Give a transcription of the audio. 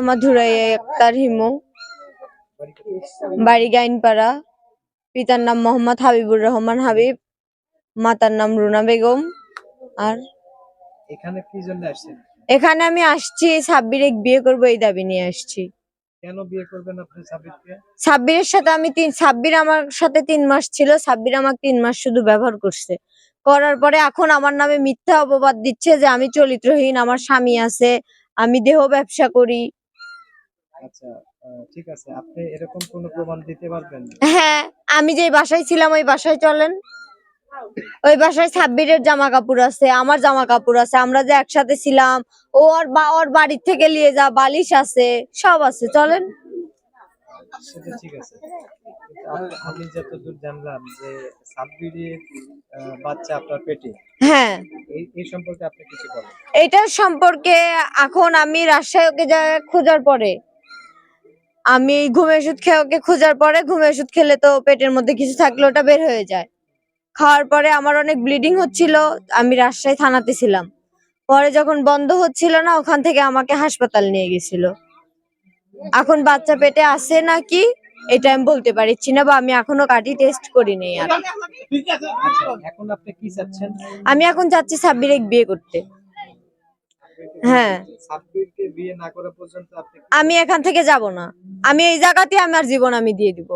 আমার ধুরাই আক্তার হিমু। বাড়ি গাইনপাড়া। পিতার নাম মোহাম্মদ হাবিবুর রহমান হাবিব। মাতার নাম রুনা বেগম। আর এখানে কি জন্য আসছেন? এখানে আমি আসছি সাব্বির বিয়ে করব এই দাবি নিয়ে আসছি। কেন বিয়ে করবেন আপনি সাবিরকে সাব্বিরের সাথে আমি তিন সাব্বির আমার সাথে তিন মাস ছিল সাব্বির আমাকে তিন মাস শুধু ব্যবহার করছে। করার পরে এখন আমার নামে মিথ্যা অপবাদ দিচ্ছে যে আমি চরিত্রহীন আমার স্বামী আছে আমি দেহ ব্যবসা করি। আচ্ছা ঠিক আছে। আপনি এরকম কোনো প্রমাণ দিতে পারবেন হ্যাঁ আমি যে বাসায় ছিলাম ওই বাসায় চলেন। ওই বাসায় সাব্বিরের জামা কাপড় আছে আমার জামা কাপড় আছে আমরা যে একসাথে ছিলাম ও ওর বা ওর বাড়ির থেকে নিয়ে যা বালিশ আছে সব আছে চলেন। সেটা ঠিক আছে। আমি যতদূর জানলাম যে সাব্বিরের বাচ্চা আপনার পেটে হ্যাঁ। এই এই সম্পর্কে আপনি কিছু বলেন। এটার সম্পর্কে এখন আমি রাজশাহীকে যা খোঁজার পরে আমি ঘুমের ওষুধ খেয়ে ওকে খোঁজার পরে ঘুমের ওষুধ খেলে তো পেটের মধ্যে কিছু থাকলে ওটা বের হয়ে যায়। খাওয়ার পরে আমার অনেক ব্লিডিং হচ্ছিল আমি রাজশাহী থানাতে ছিলাম। পরে যখন বন্ধ হচ্ছিল না ওখান থেকে আমাকে হাসপাতাল নিয়ে গেছিল। এখন বাচ্চা পেটে আছে নাকি এটা আমি বলতে পারছি না বা আমি এখনও কাটি টেস্ট করিনি আর। এখন আপনি কি চাচ্ছেন? আমি এখন যাচ্ছি সাব্বির এক বিয়ে করতে। হ্যাঁ। সাব্বিরকে বিয়ে না করা পর্যন্ত আপনি আমি এখান থেকে যাব না। আমি এই জায়গাতে আমার জীবন আমি দিয়ে দিব।